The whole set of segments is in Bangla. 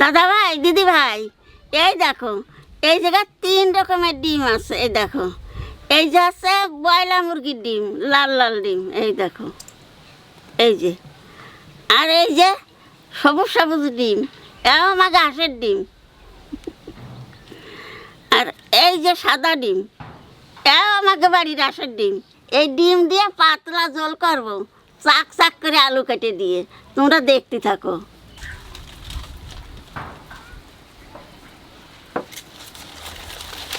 দাদা ভাই দিদি ভাই এই দেখো, এই জায়গায় তিন রকমের ডিম আছে, এই দেখো। এই যে আছে বয়লা মুরগির ডিম, লাল লাল ডিম, এই দেখো। এই যে, আর এই যে সবুজ সবুজ ডিম, এও আমার ঘাসের ডিম। আর এই যে সাদা ডিম, এও আমাকে বাড়ির হাঁসের ডিম। এই ডিম দিয়ে পাতলা জল করব, চাক চাক করে আলু কেটে দিয়ে। তোমরা দেখতে থাকো।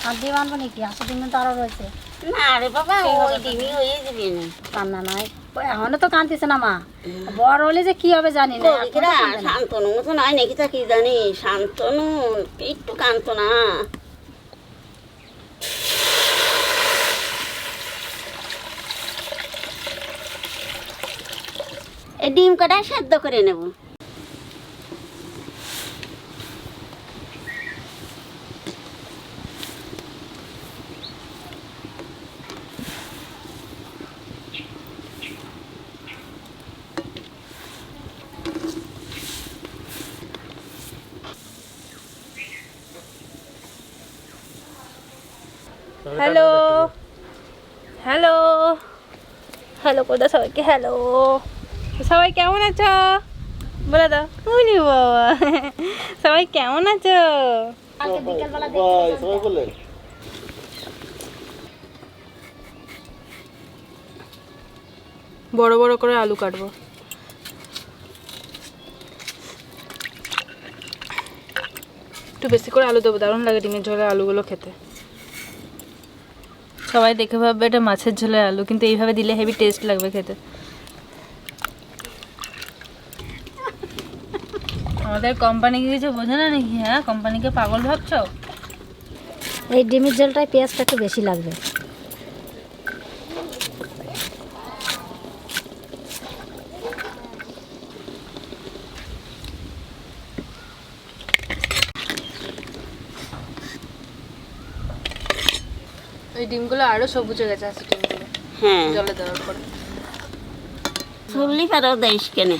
আর ডিম আনব নাকি? হাঁসের ডিম তো আরও রয়েছে। না রে বাবা ওই ডিমই হয়ে যাবে না। কান্না নাই। এখনও তো কানতেছে না মা। বড় হলে যে কি হবে জানি না। তো। শান্তনু মতো নয় নাকি তা কি জানি? শান্তনু একটু কান্ত না। ডিম কটা সেদ্ধ করে নেব। হ্যালো হ্যালো হ্যালো কোথা সবাইকে হ্যালো সবাই কেমন আছো? বলে দাও। উনি বাবা। সবাই কেমন আছো? সবাই বললেন বড় বড় করে আলু কাটবো। একটু বেশি করে আলু দেবো দারুণ লাগে ডিমের ঝোলে আলুগুলো খেতে। সবাই দেখে ভাববে এটা মাছের ঝোলের আলু, কিন্তু এইভাবে দিলে হেভি টেস্ট লাগবে খেতে। আমাদের কোম্পানিকে কিছু বোঝে না নাকি হ্যাঁ? কোম্পানিকে পাগল ভাবছ? এই ডিমের জলটায় পেঁয়াজটা একটু বেশি লাগবে। ওই ডিমগুলো আরও সবুজ হয়ে গেছে আছে ডিমগুলো। হ্যাঁ। জলে দেওয়ার পরে। চল্লি পারো দেশ কেনে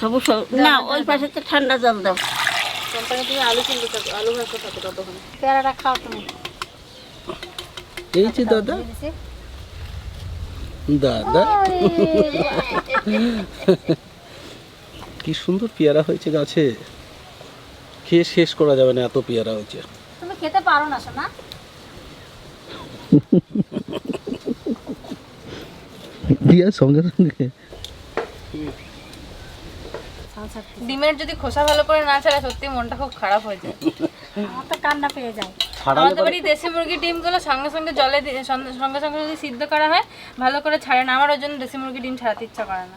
সবুজ না ওই পাশে তো ঠান্ডা জল দাও। কোম্পানি আলু কিনতে থাকো আলু ভাজতে থাকো ততক্ষণ। পেয়ারাটা খাও তুমি। এই যে দাদা দাদা। কি সুন্দর পেয়ারা হয়েছে গাছে। খেয়ে শেষ করা যাবে না এত পেয়ারা হয়েছে। তুমি খেতে পারো না শোনা দিয়া সঙ্গে সঙ্গে ডিমের যদি খোসা ভালো করে না ছাড়া সত্যি মনটা খুব খারাপ হয়ে যায়। আমার তো কান্না পেয়ে যায়। আমাদের বাড়ি দেশি মুরগির ডিমগুলো সঙ্গে সঙ্গে জলে সঙ্গে সঙ্গে যদি সিদ্ধ করা হয় ভালো করে ছাড়ে না। আমার ওই জন্য দেশি মুরগির ডিম ছাড়াতে ইচ্ছা করে না।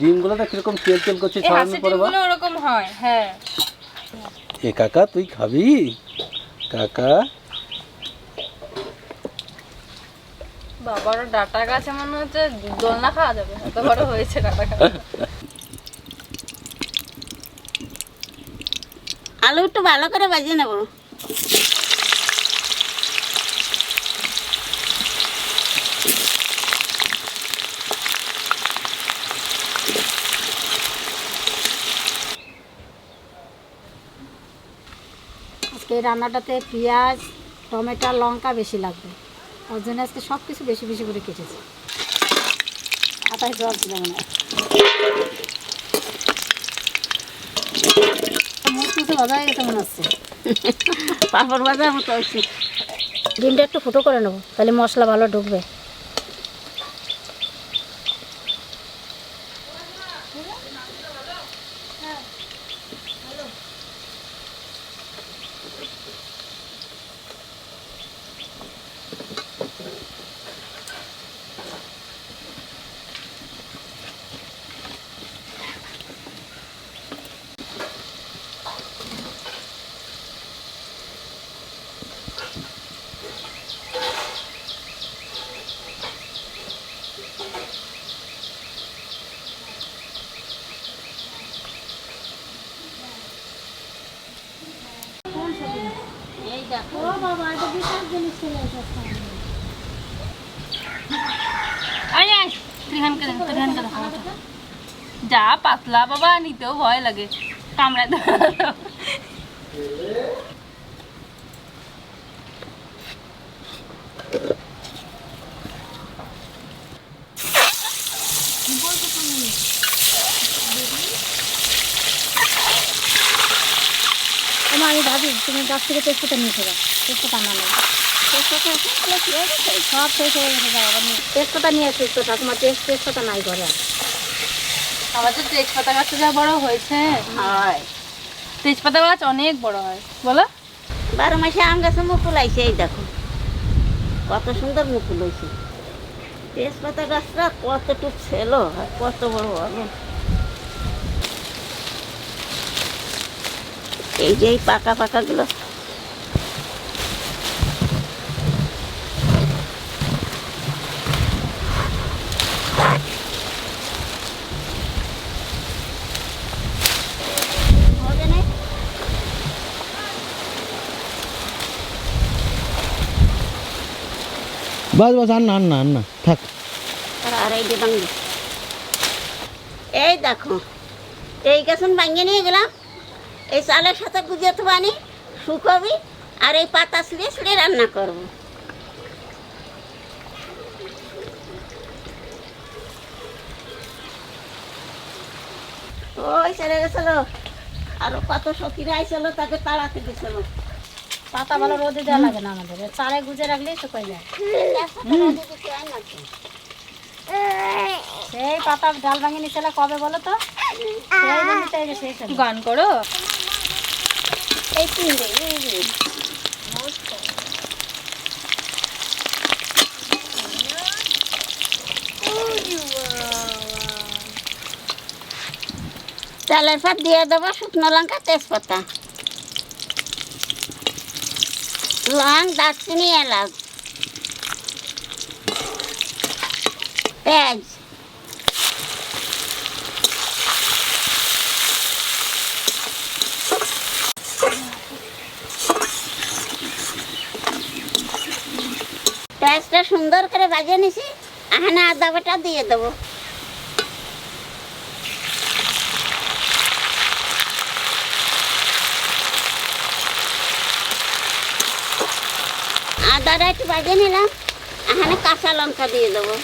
ডিমগুলোতে কীরকম তেল তেল করছে ছাড়ানোর পরে ডিমগুলো ওরকম হয় হ্যাঁ। এ কাকা তুই খাবি? কাকা বাবার ডাটা গাছে মনে হচ্ছে দোলনা খাওয়া যাবে, এত বড় হয়েছে ডাটা গাছ। আলু একটু ভালো করে বাজিয়ে নেব। আজকে রান্নাটাতে পেঁয়াজ, টমেটো লঙ্কা বেশি লাগবে। ওর জন্য আজকে সব কিছু বেশি বেশি করে কেটেছি। আটাই জল ছিল মনে হয়। ভাজা হয়ে গেছে মনে হচ্ছে। পাপড় ডিমটা একটু ফুটো করে নেব তাহলে মশলা ভালো ঢুকবে এই দেখো ও বাবা এটা বিশাল জিনিস চলে এসেছে আয় আয় তুই হানকে দে তুই হানকে দে যা পাতলা বাবা নিতেও ভয় লাগে। কামড়ায় ভাবি তুমি গাছ থেকে তেজপাতা নিয়ে যাও। তেজপাতা না নেই? সব শেষ হয়ে গেছে যাও আবার নিয়ে- তেজপাতা নিয়ে আসিস তো ঠাকুমার তেজ তেজপাতা নাই ঘরে আমাদের তেজপাতা গাছটা যা বড় হয়েছে হয়। তেজপাতা গাছ অনেক বড় হয়। বলো। বারো মাসে আম গাছে মুকুল আইছে এই দেখো। কত সুন্দর মুকুল হয়েছে। তেজপাতা গাছটা কতটুক ছিল আর কত বড় বড় এই যে এই পাকা পাকাগুলো? বাস বাস আর না আর না না থাক এই দেখো এই গাছন ভাঙিয়ে নিয়ে গেলাম। এই চালের সাথে গুজে তো বানি শুকবি আর এই পাতা ছিঁড়ে ছিঁড়ে রান্না করব। ওই ছেড়ে গেছিল। আরও কত সখীরা আইছিল তাকে তাড়াতে দিছিল। পাতা ভালো রোদে দেওয়া লাগে না আমাদের। চারে গুজে রাখলেই শুকাই যায়। সেই পাতা ডাল ভাঙে নিচেলা কবে বলো তো। গান করো। এই তিনটে এই যে। চালের ভাত দিয়ে দেবো শুকনো লঙ্কা তেজপাতা লং দারচিনি এলাচ পেঁয়াজ পেঁয়াজটা সুন্দর করে ভাজে নিছি, এখানে আদা বাটা দিয়ে দেবো। আদাটা একটু ভাজে নিলাম, এখানে কাঁচা লঙ্কা দিয়ে দেবো।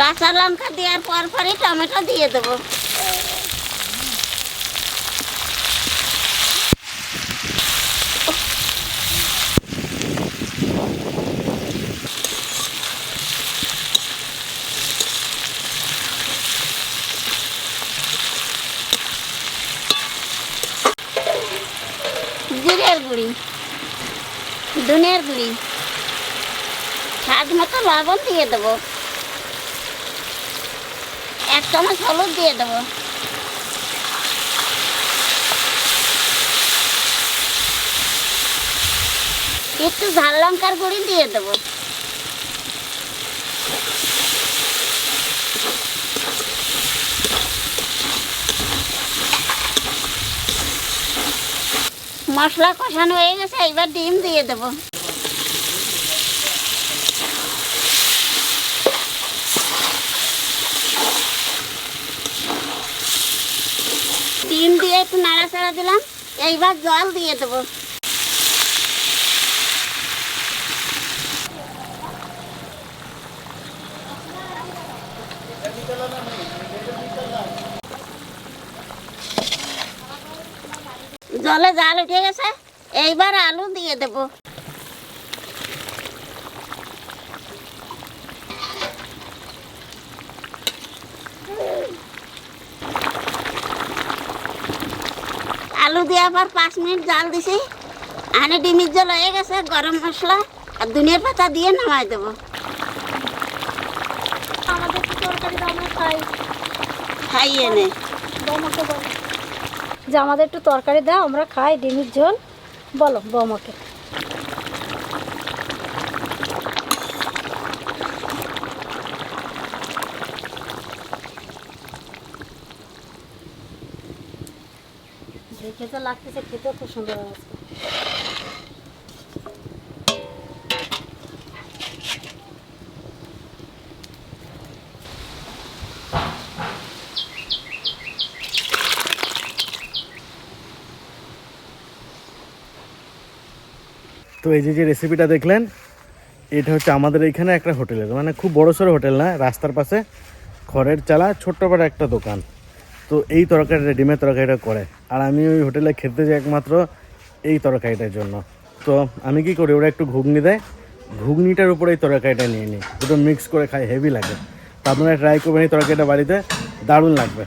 কাঁচা লঙ্কা দেওয়ার পর পরই টমেটো দিয়ে দেবো জিরের গুঁড়ি ধনের গুঁড়ি স্বাদ মতো লবণ দিয়ে দেবো। এক চামচ হলুদ দিয়ে দেবো। একটু ঝাল লঙ্কার গুঁড়ি দিয়ে দেবো। মশলা কষানো হয়ে গেছে এবার ডিম দিয়ে দেবো ডিম দিয়ে নাড়াচাড়া দিলাম এইবার জল দিয়ে দেবো। জলে জাল উঠে গেছে এইবার আলু দিয়ে দেবো। আলু দিয়ে আবার পাঁচ মিনিট জাল দিছি। আনে ডিমের জল হয়ে গেছে গরম মশলা আর দুনিয়ার পাতা দিয়ে নামাই দেবো। আমাদের তরকারি আমরা খাই। খাইয়ে নে যে আমাদের একটু তরকারি দাও আমরা খাই ডিমের ঝোল। বলো বৌমাকে। খেতে লাগতেছে, খেতেও খুব সুন্দর হয়েছে তো এই যে যে রেসিপিটা দেখলেন, এটা হচ্ছে আমাদের এখানে একটা হোটেলের মানে খুব বড়সড় হোটেল না, রাস্তার পাশে, খড়ের চালা, ছোট্ট একটা দোকান। তো এই তরকারিটা, ডিমের তরকারিটা করে। আর আমি ওই হোটেলে খেতে যাই একমাত্র এই তরকারিটার জন্য। তো আমি কি করি, ওরা একটু ঘুগনি দেয়। ঘুগনিটার উপরে এই তরকারিটা নিয়ে নিই। দুটো মিক্স করে খাই হেভি লাগে। তো আপনারা ট্রাই করবেন এই তরকারিটা বাড়িতে, দারুণ লাগবে।